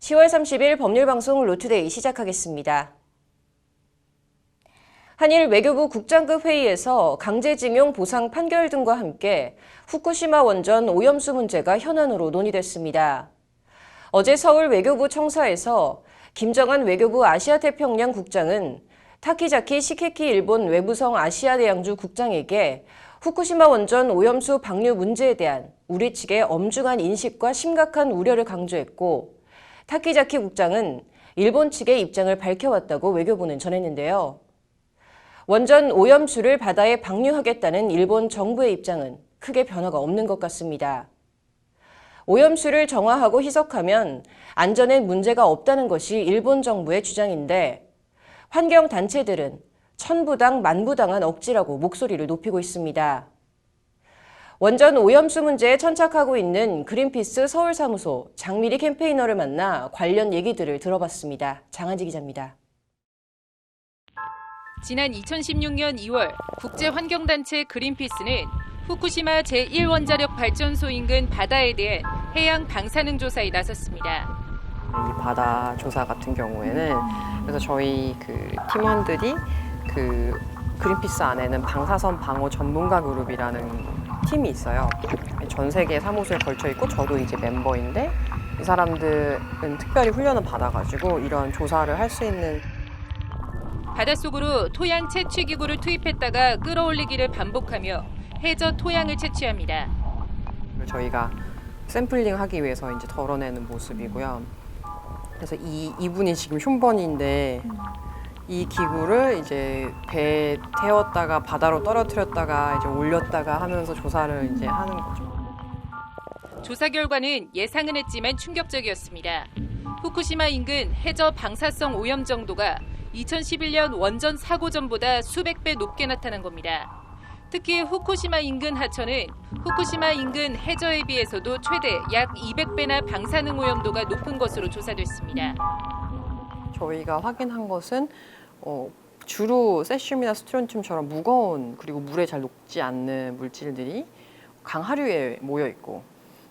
10월 30일 법률방송 로투데이 시작하겠습니다. 한일 외교부 국장급 회의에서 강제징용 보상 판결 등과 함께 후쿠시마 원전 오염수 문제가 현안으로 논의됐습니다. 어제 서울 외교부 청사에서 김정한 외교부 아시아태평양 국장은 타키자키 시케키 일본 외부성 아시아대양주 국장에게 후쿠시마 원전 오염수 방류 문제에 대한 우리 측의 엄중한 인식과 심각한 우려를 강조했고 타키자키 국장은 일본 측의 입장을 밝혀왔다고 외교부는 전했는데요. 원전 오염수를 바다에 방류하겠다는 일본 정부의 입장은 크게 변화가 없는 것 같습니다. 오염수를 정화하고 희석하면 안전에 문제가 없다는 것이 일본 정부의 주장인데 환경 단체들은 천부당 만부당한 억지라고 목소리를 높이고 있습니다. 원전 오염수 문제에 천착하고 있는 그린피스 서울사무소 장미리 캠페이너를 만나 관련 얘기들을 들어봤습니다. 장한지 기자입니다. 지난 2016년 2월 국제환경단체 그린피스는 후쿠시마 제1원자력 발전소 인근 바다에 대한 해양 방사능 조사에 나섰습니다. 이 바다 조사 같은 경우에는 그래서 저희 그 팀원들이 그 그린피스 안에는 방사선 방어 전문가 그룹이라는 팀이 있어요. 전 세계 사무소에 걸쳐 있고 저도 이제 멤버인데 이 사람들은 특별히 훈련을 받아가지고 이런 조사를 할 수 있는 바닷속으로 토양 채취 기구를 투입했다가 끌어올리기를 반복하며 해저 토양을 채취합니다. 저희가 샘플링 하기 위해서 이제 덜어내는 모습이고요. 그래서 이 이분이 지금 흉번인데 이 기구를 이제 배에 태웠다가 바다로 떨어뜨렸다가 이제 올렸다가 하면서 조사를 이제 하는 거죠. 조사 결과는 예상은 했지만 충격적이었습니다. 후쿠시마 인근 해저 방사성 오염 정도가 2011년 원전 사고 전보다 수백 배 높게 나타난 겁니다. 특히 후쿠시마 인근 하천은 후쿠시마 인근 해저에 비해서도 최대 약 200배나 방사능 오염도가 높은 것으로 조사됐습니다. 저희가 확인한 것은 어, 주로 세슘이나 스트론튬처럼 무거운 그리고 물에 잘 녹지 않는 물질들이 강하류에 모여 있고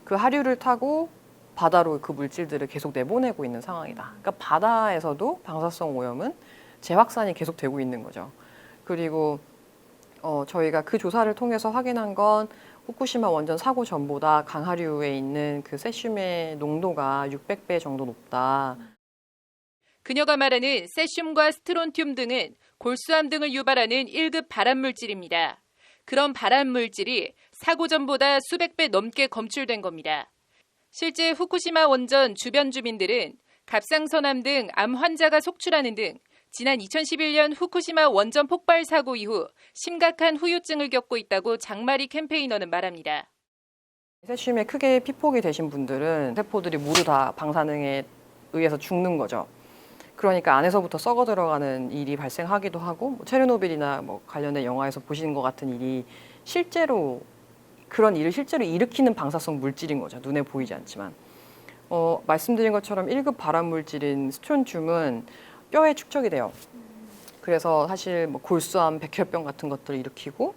그 하류를 타고 바다로 그 물질들을 계속 내보내고 있는 상황이다. 그러니까 바다에서도 방사성 오염은 재확산이 계속 되고 있는 거죠. 그리고 어, 저희가 그 조사를 통해서 확인한 건 후쿠시마 원전 사고 전보다 강하류에 있는 그 세슘의 농도가 600배 정도 높다. 그녀가 말하는 세슘과 스트론튬 등은 골수암 등을 유발하는 1급 발암 물질입니다. 그런 발암 물질이 사고 전보다 수백 배 넘게 검출된 겁니다. 실제 후쿠시마 원전 주변 주민들은 갑상선암 등 암 환자가 속출하는 등 지난 2011년 후쿠시마 원전 폭발 사고 이후 심각한 후유증을 겪고 있다고 장마리 캠페이너는 말합니다. 세슘에 크게 피폭이 되신 분들은 세포들이 모두 다 방사능에 의해서 죽는 거죠. 그러니까 안에서부터 썩어 들어가는 일이 발생하기도 하고 뭐 체르노빌이나 뭐 관련된 영화에서 보시는 것 같은 일이 실제로 그런 일을 실제로 일으키는 방사성 물질인 거죠. 눈에 보이지 않지만 어, 말씀드린 것처럼 1급 발암 물질인 스트론튬은 뼈에 축적이 돼요. 그래서 사실 뭐 골수암, 백혈병 같은 것들을 일으키고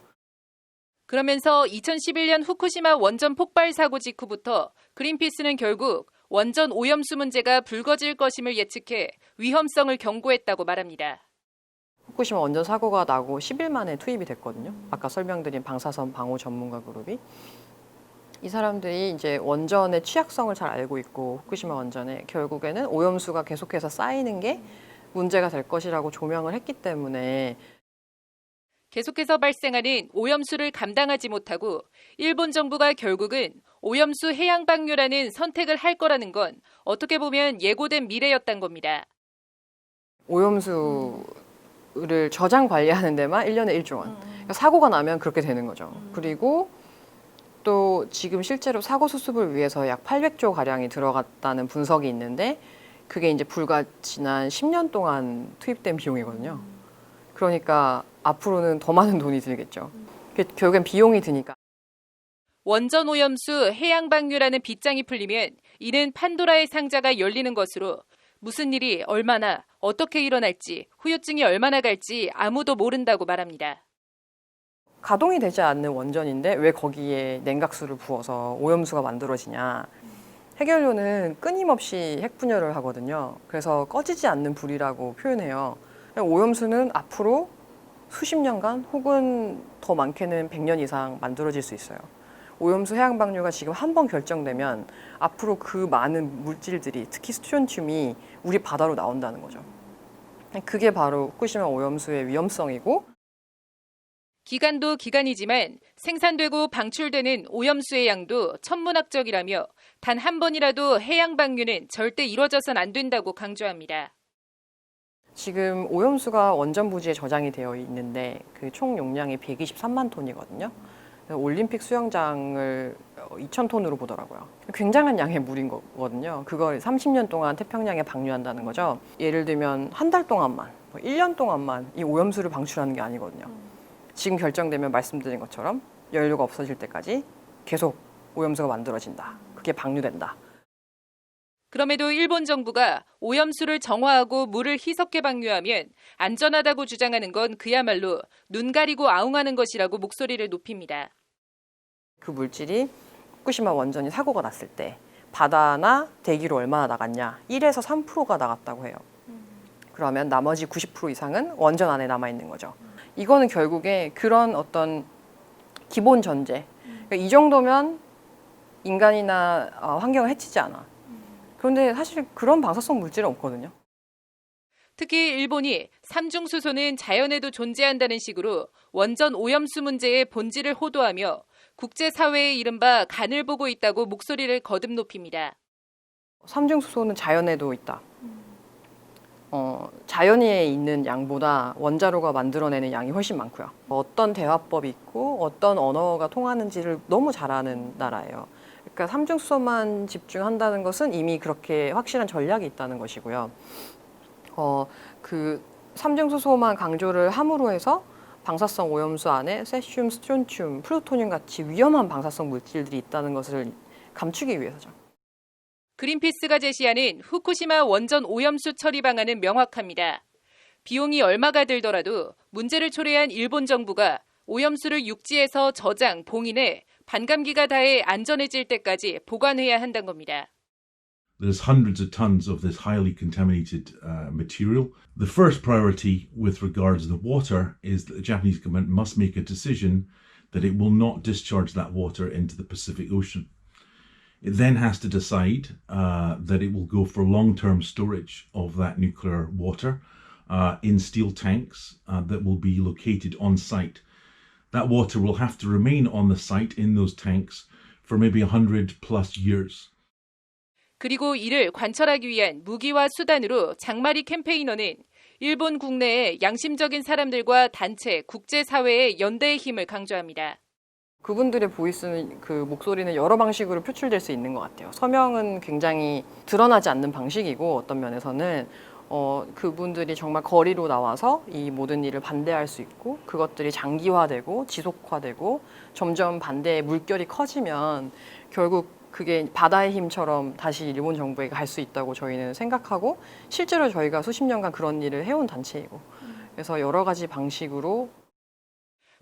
그러면서 2011년 후쿠시마 원전 폭발 사고 직후부터 그린피스는 결국 원전 오염수 문제가 불거질 것임을 예측해 위험성을 경고했다고 말합니다. 후쿠시마 원전 사고가 나고 10일 만에 투입이 됐거든요. 아까 설명드린 방사선 방호 전문가 그룹이 이 사람들이 이제 원전의 취약성을 잘 알고 있고 후쿠시마 원전에 결국에는 오염수가 계속해서 쌓이는 게 문제가 될 것이라고 조명을 했기 때문에 계속해서 발생하는 오염수를 감당하지 못하고 일본 정부가 결국은 오염수 해양 방류라는 선택을 할 거라는 건 어떻게 보면 예고된 미래였단 겁니다. 오염수를 저장 관리하는 데만 1년에 1조 원. 그러니까 사고가 나면 그렇게 되는 거죠. 그리고 또 지금 실제로 사고 수습을 위해서 약 800조 가량이 들어갔다는 분석이 있는데 그게 이제 불과 지난 10년 동안 투입된 비용이거든요. 그러니까 앞으로는 더 많은 돈이 들겠죠. 그 결국엔 비용이 드니까. 원전 오염수 해양 방류라는 빗장이 풀리면 이는 판도라의 상자가 열리는 것으로 무슨 일이 얼마나 어떻게 일어날지 후유증이 얼마나 갈지 아무도 모른다고 말합니다. 가동이 되지 않는 원전인데 왜 거기에 냉각수를 부어서 오염수가 만들어지냐. 해결료는 끊임없이 핵 분열을 하거든요. 그래서 꺼지지 않는 불이라고 표현해요. 오염수는 앞으로 수십 년간 혹은 더 많게는 100년 이상 만들어질 수 있어요. 오염수 해양 방류가 지금 한 번 결정되면 앞으로 그 많은 물질들이 특히 스트론튬이 우리 바다로 나온다는 거죠. 그게 바로 후쿠시마 오염수의 위험성이고 기간도 기간이지만 생산되고 방출되는 오염수의 양도 천문학적이라며 단 한 번이라도 해양 방류는 절대 이뤄져선 안 된다고 강조합니다. 지금 오염수가 원전 부지에 저장이 되어 있는데 그 총 용량이 123만 톤이거든요. 올림픽 수영장을 2천 톤으로 보더라고요. 굉장한 양의 물인 거거든요. 그걸 30년 동안 태평양에 방류한다는 거죠. 예를 들면 한 달 동안만, 뭐 1년 동안만 이 오염수를 방출하는 게 아니거든요. 지금 결정되면 말씀드린 것처럼 연료가 없어질 때까지 계속 오염수가 만들어진다. 그게 방류된다. 그럼에도 일본 정부가 오염수를 정화하고 물을 희석해 방류하면 안전하다고 주장하는 건 그야말로 눈 가리고 아웅하는 것이라고 목소리를 높입니다. 그 물질이 후쿠시마 원전이 사고가 났을 때 바다나 대기로 얼마나 나갔냐? 1에서 3%가 나갔다고 해요. 그러면 나머지 90% 이상은 원전 안에 남아 있는 거죠. 이거는 결국에 그런 어떤 기본 전제. 그러니까 이 정도면 인간이나 어, 환경을 해치지 않아. 그런데 사실 그런 방사성 물질은 없거든요. 특히 일본이 삼중수소는 자연에도 존재한다는 식으로 원전 오염수 문제의 본질을 호도하며 국제사회의 이른바 간을 보고 있다고 목소리를 거듭 높입니다. 삼중수소는 자연에도 있다. 어, 자연에 있는 양보다 원자로가 만들어내는 양이 훨씬 많고요. 어떤 대화법이 있고 어떤 언어가 통하는지를 너무 잘 아는 나라예요. 그러니까 삼중수소만 집중한다는 것은 이미 그렇게 확실한 전략이 있다는 것이고요. 어, 그 삼중수소만 강조를 함으로 해서 방사성 오염수 안에 세슘, 스트론튬, 플루토늄 같이 위험한 방사성 물질들이 있다는 것을 감추기 위해서죠. 그린피스가 제시하는 후쿠시마 원전 오염수 처리 방안은 명확합니다. 비용이 얼마가 들더라도 문제를 초래한 일본 정부가 오염수를 육지에서 저장, 봉인해 반감기가 닿아 안전해질 때까지 보관해야 한다는 겁니다. There's hundreds of tons of this highly contaminated uh, material. The first priority with regards to the water is that the Japanese government must make a decision that it will not discharge that water into the Pacific Ocean. It then has to decide uh, that it will go for long term storage of that nuclear water uh, in steel tanks uh, that will be located on site. That water will have to remain on the site in those tanks for maybe 100 plus years. 그리고 이를 관철하기 위한 무기와 수단으로 장마리 캠페이너는 일본 국내의 양심적인 사람들과 단체, 국제사회의 연대의 힘을 강조합니다. 그분들의 보이스는 그 목소리는 여러 방식으로 표출될 수 있는 것 같아요. 서명은 굉장히 드러나지 않는 방식이고 어떤 면에서는 어, 그분들이 정말 거리로 나와서 이 모든 일을 반대할 수 있고 그것들이 장기화되고 지속화되고 점점 반대의 물결이 커지면 결국 그게 바다의 힘처럼 다시 일본 정부에게 갈수 있다고 저희는 생각하고 실제로 저희가 수십 년간 그런 일을 해온 단체이고 그래서 여러 가지 방식으로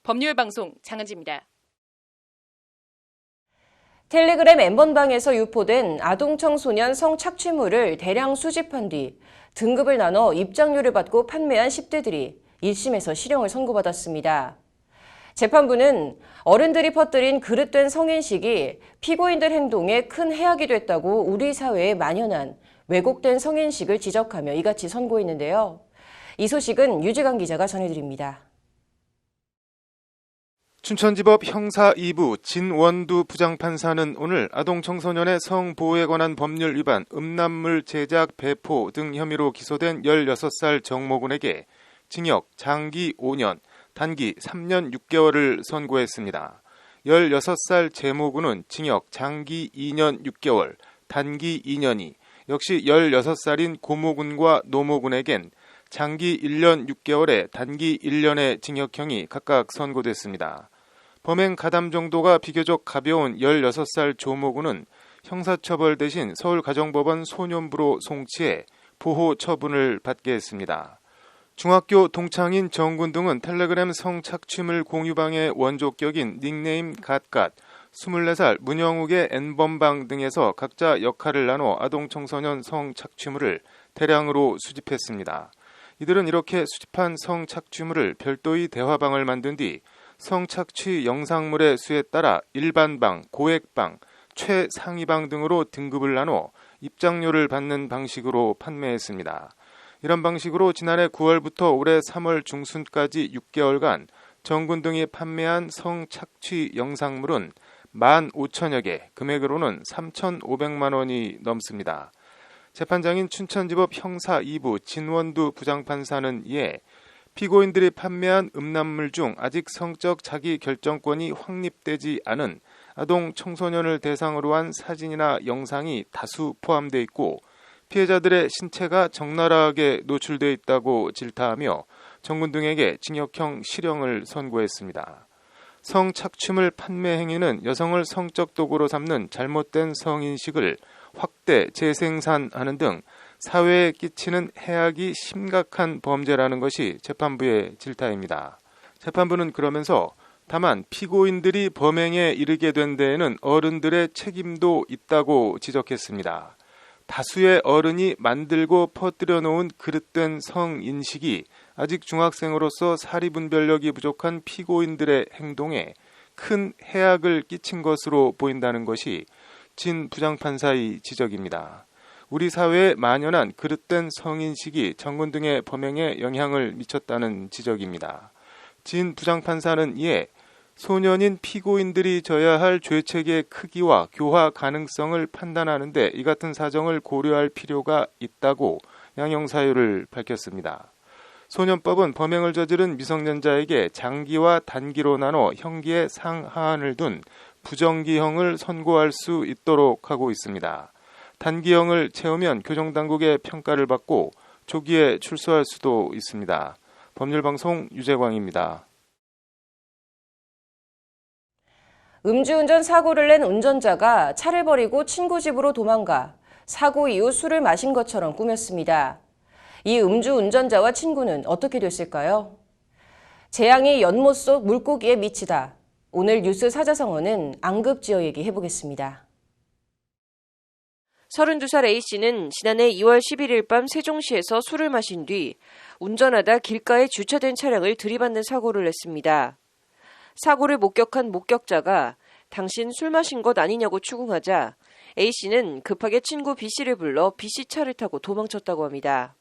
법률 방송 장은지입니다. 텔레그램 엠번방에서 유포된 아동 청소년 성 착취물을 대량 수집한 뒤 등급을 나눠 입장료를 받고 판매한 10대들이 1심에서 실형을 선고받았습니다. 재판부는 어른들이 퍼뜨린 그릇된 성인식이 피고인들 행동에 큰 해악이 됐다고 우리 사회에 만연한 왜곡된 성인식을 지적하며 이같이 선고했는데요. 이 소식은 유지강 기자가 전해드립니다. 춘천지법 형사 2부 진원두 부장판사는 오늘 아동 청소년의 성보호에 관한 법률 위반, 음란물 제작, 배포 등 혐의로 기소된 16살 정모군에게 징역 장기 5년, 단기 3년 6개월을 선고했습니다. 16살 재모군은 징역 장기 2년 6개월, 단기 2년이 역시 16살인 고모군과 노모군에겐 장기 1년 6개월에 단기 1년의 징역형이 각각 선고됐습니다. 범행 가담 정도가 비교적 가벼운 16살 조모군은 형사처벌 대신 서울가정법원 소년부로 송치해 보호 처분을 받게 했습니다. 중학교 동창인 정군 등은 텔레그램 성착취물 공유방의 원조격인 닉네임 갓갓, 24살 문영욱의 N번방 등에서 각자 역할을 나눠 아동 청소년 성착취물을 대량으로 수집했습니다. 이들은 이렇게 수집한 성착취물을 별도의 대화방을 만든 뒤 성착취 영상물의 수에 따라 일반방, 고액방, 최상위방 등으로 등급을 나눠 입장료를 받는 방식으로 판매했습니다. 이런 방식으로 지난해 9월부터 올해 3월 중순까지 6개월간 정군 등이 판매한 성착취 영상물은 15,000여 개, 금액으로는 3,500만 원이 넘습니다. 재판장인 춘천지법 형사 2부 진원두 부장판사는 이에 피고인들이 판매한 음란물 중 아직 성적 자기 결정권이 확립되지 않은 아동 청소년을 대상으로 한 사진이나 영상이 다수 포함되어 있고 피해자들의 신체가 적나라하게 노출되어 있다고 질타하며 정군 등에게 징역형 실형을 선고했습니다. 성착취물 판매 행위는 여성을 성적 도구로 삼는 잘못된 성인식을 확대 재생산하는 등 사회에 끼치는 해악이 심각한 범죄라는 것이 재판부의 질타입니다. 재판부는 그러면서 다만 피고인들이 범행에 이르게 된 데에는 어른들의 책임도 있다고 지적했습니다. 다수의 어른이 만들고 퍼뜨려 놓은 그릇된 성인식이 아직 중학생으로서 사리분별력이 부족한 피고인들의 행동에 큰 해악을 끼친 것으로 보인다는 것이 진 부장판사의 지적입니다. 우리 사회에 만연한 그릇된 성인식이 정군 등의 범행에 영향을 미쳤다는 지적입니다. 진 부장판사는 이에 소년인 피고인들이 져야 할 죄책의 크기와 교화 가능성을 판단하는데 이 같은 사정을 고려할 필요가 있다고 양형 사유를 밝혔습니다. 소년법은 범행을 저지른 미성년자에게 장기와 단기로 나눠 형기의 상하한을 둔 부정기형을 선고할 수 있도록 하고 있습니다. 단기형을 채우면 교정당국의 평가를 받고 조기에 출소할 수도 있습니다. 법률방송 유재광입니다. 음주운전 사고를 낸 운전자가 차를 버리고 친구 집으로 도망가 사고 이후 술을 마신 것처럼 꾸몄습니다. 이 음주 운전자와 친구는 어떻게 됐을까요? 재앙이 연못 속 물고기에 미치다. 오늘 뉴스 사자성어는 앙급지어 얘기해보겠습니다. 32살 A씨는 지난해 2월 11일 밤 세종시에서 술을 마신 뒤 운전하다 길가에 주차된 차량을 들이받는 사고를 냈습니다. 사고를 목격한 목격자가 당신 술 마신 것 아니냐고 추궁하자 A씨는 급하게 친구 B씨를 불러 B씨 차를 타고 도망쳤다고 합니다.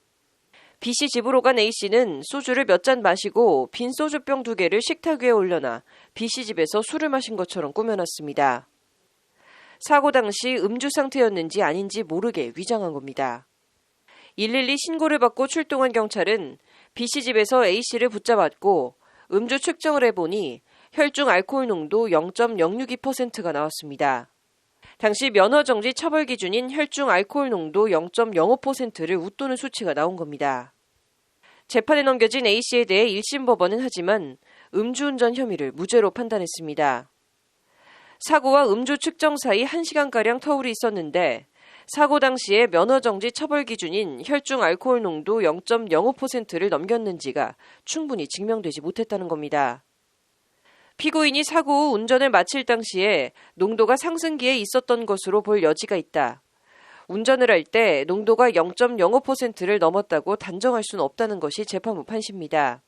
B씨 집으로 간 A씨는 소주를 몇 잔 마시고 빈 소주병 두 개를 식탁 위에 올려놔 B씨 집에서 술을 마신 것처럼 꾸며놨습니다. 사고 당시 음주 상태였는지 아닌지 모르게 위장한 겁니다. 112 신고를 받고 출동한 경찰은 B씨 집에서 A씨를 붙잡았고 음주 측정을 해보니 혈중 알코올 농도 0.062%가 나왔습니다. 당시 면허 정지 처벌 기준인 혈중 알코올 농도 0.05%를 웃도는 수치가 나온 겁니다. 재판에 넘겨진 A씨에 대해 1심 법원은 하지만 음주운전 혐의를 무죄로 판단했습니다. 사고와 음주 측정 사이 1시간가량 터울이 있었는데 사고 당시에 면허 정지 처벌 기준인 혈중 알코올 농도 0.05%를 넘겼는지가 충분히 증명되지 못했다는 겁니다. 피고인이 사고 후 운전을 마칠 당시에 농도가 상승기에 있었던 것으로 볼 여지가 있다. 운전을 할 때 농도가 0.05%를 넘었다고 단정할 수는 없다는 것이 재판부 판시입니다.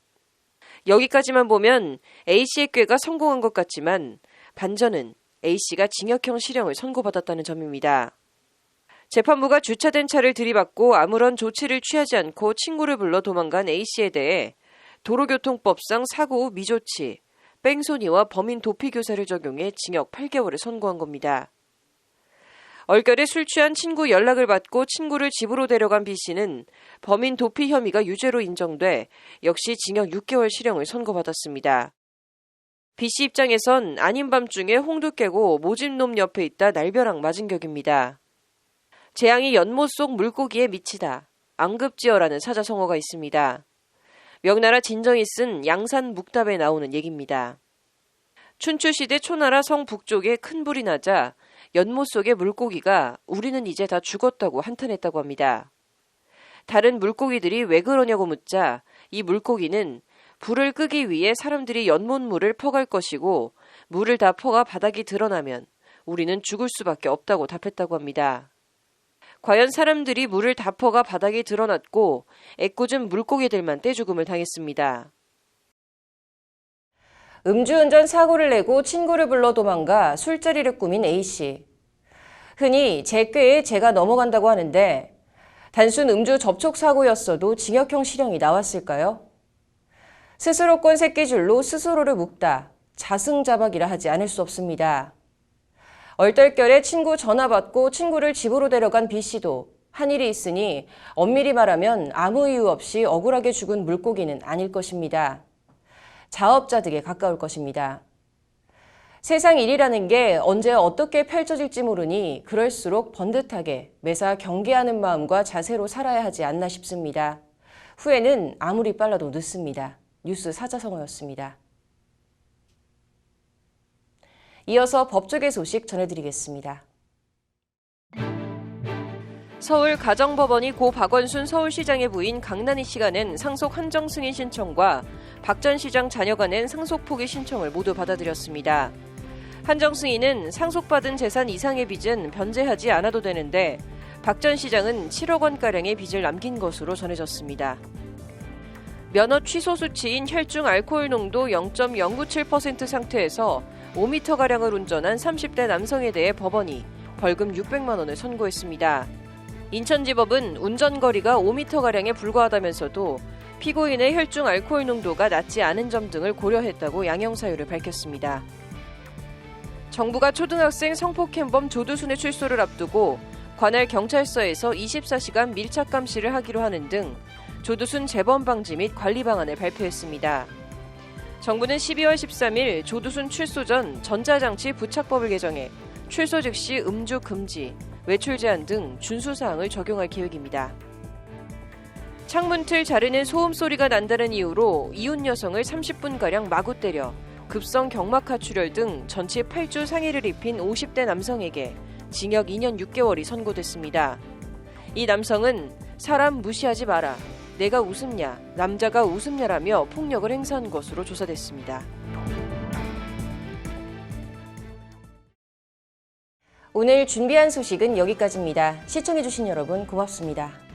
여기까지만 보면 A씨의 꾀가 성공한 것 같지만 반전은 A씨가 징역형 실형을 선고받았다는 점입니다. 재판부가 주차된 차를 들이받고 아무런 조치를 취하지 않고 친구를 불러 도망간 A씨에 대해 도로교통법상 사고 후 미조치, 뺑소니와 범인 도피 교사를 적용해 징역 8개월을 선고한 겁니다. 얼결에 술 취한 친구 연락을 받고 친구를 집으로 데려간 B씨는 범인 도피 혐의가 유죄로 인정돼 역시 징역 6개월 실형을 선고받았습니다. B씨 입장에선 아닌 밤중에 홍두 깨고 모집놈 옆에 있다 날벼락 맞은 격입니다. 재앙이 연못 속 물고기에 미치다. 앙급지어라는 사자성어가 있습니다. 명나라 진정이 쓴 양산 묵답에 나오는 얘기입니다. 춘추시대 초나라 성 북쪽에 큰 불이 나자 연못 속의 물고기가 우리는 이제 다 죽었다고 한탄했다고 합니다. 다른 물고기들이 왜 그러냐고 묻자 이 물고기는 불을 끄기 위해 사람들이 연못물을 퍼갈 것이고 물을 다 퍼가 바닥이 드러나면 우리는 죽을 수밖에 없다고 답했다고 합니다. 과연 사람들이 물을 다 퍼가 바닥이 드러났고 애꿎은 물고기들만 떼죽음을 당했습니다. 음주운전 사고를 내고 친구를 불러 도망가 술자리를 꾸민 A씨. 흔히 제 꾀에 제가 넘어간다고 하는데 단순 음주 접촉 사고였어도 징역형 실형이 나왔을까요? 스스로권 새끼줄로 스스로를 묶다. 자승자박이라 하지 않을 수 없습니다. 얼떨결에 친구 전화 받고 친구를 집으로 데려간 B씨도 한 일이 있으니 엄밀히 말하면 아무 이유 없이 억울하게 죽은 물고기는 아닐 것입니다. 자업자 득에 가까울 것입니다. 세상 일이라는 게 언제 어떻게 펼쳐질지 모르니 그럴수록 번듯하게 매사 경계하는 마음과 자세로 살아야 하지 않나 싶습니다. 후회는 아무리 빨라도 늦습니다. 뉴스 사자성어였습니다. 이어서 법조계 소식 전해드리겠습니다. 서울 가정법원이 고 박원순 서울시장의 부인 강난희 씨가 낸 상속 한정 승인 신청과 박 전 시장 자녀가 낸 상속 포기 신청을 모두 받아들였습니다. 한정 승인은 상속받은 재산 이상의 빚은 변제하지 않아도 되는데 박 전 시장은 7억 원가량의 빚을 남긴 것으로 전해졌습니다. 면허 취소 수치인 혈중 알코올 농도 0.097% 상태에서 5m가량을 운전한 30대 남성에 대해 법원이 벌금 600만 원을 선고했습니다. 인천지법은 운전거리가 5m가량에 불과하다면서도 피고인의 혈중 알코올 농도가 낮지 않은 점 등을 고려했다고 양형 사유를 밝혔습니다. 정부가 초등학생 성폭행범 조두순의 출소를 앞두고 관할 경찰서에서 24시간 밀착 감시를 하기로 하는 등 조두순 재범 방지 및 관리 방안을 발표했습니다. 정부는 12월 13일 조두순 출소 전 전자장치 부착법을 개정해 출소 즉시 음주 금지, 외출 제한 등 준수 사항을 적용할 계획입니다. 창문틀 자르는 소음 소리가 난다는 이유로 이웃 여성을 30분가량 마구 때려 급성 경막 하 출혈 등 전치 8주 상해를 입힌 50대 남성에게 징역 2년 6개월이 선고됐습니다. 이 남성은 사람 무시하지 마라. 내가 웃음냐, 남자가 웃음냐라며 폭력을 행사한 것으로 조사됐습니다. 오늘 준비한 소식은 여기까지입니다. 시청해주신 여러분 고맙습니다.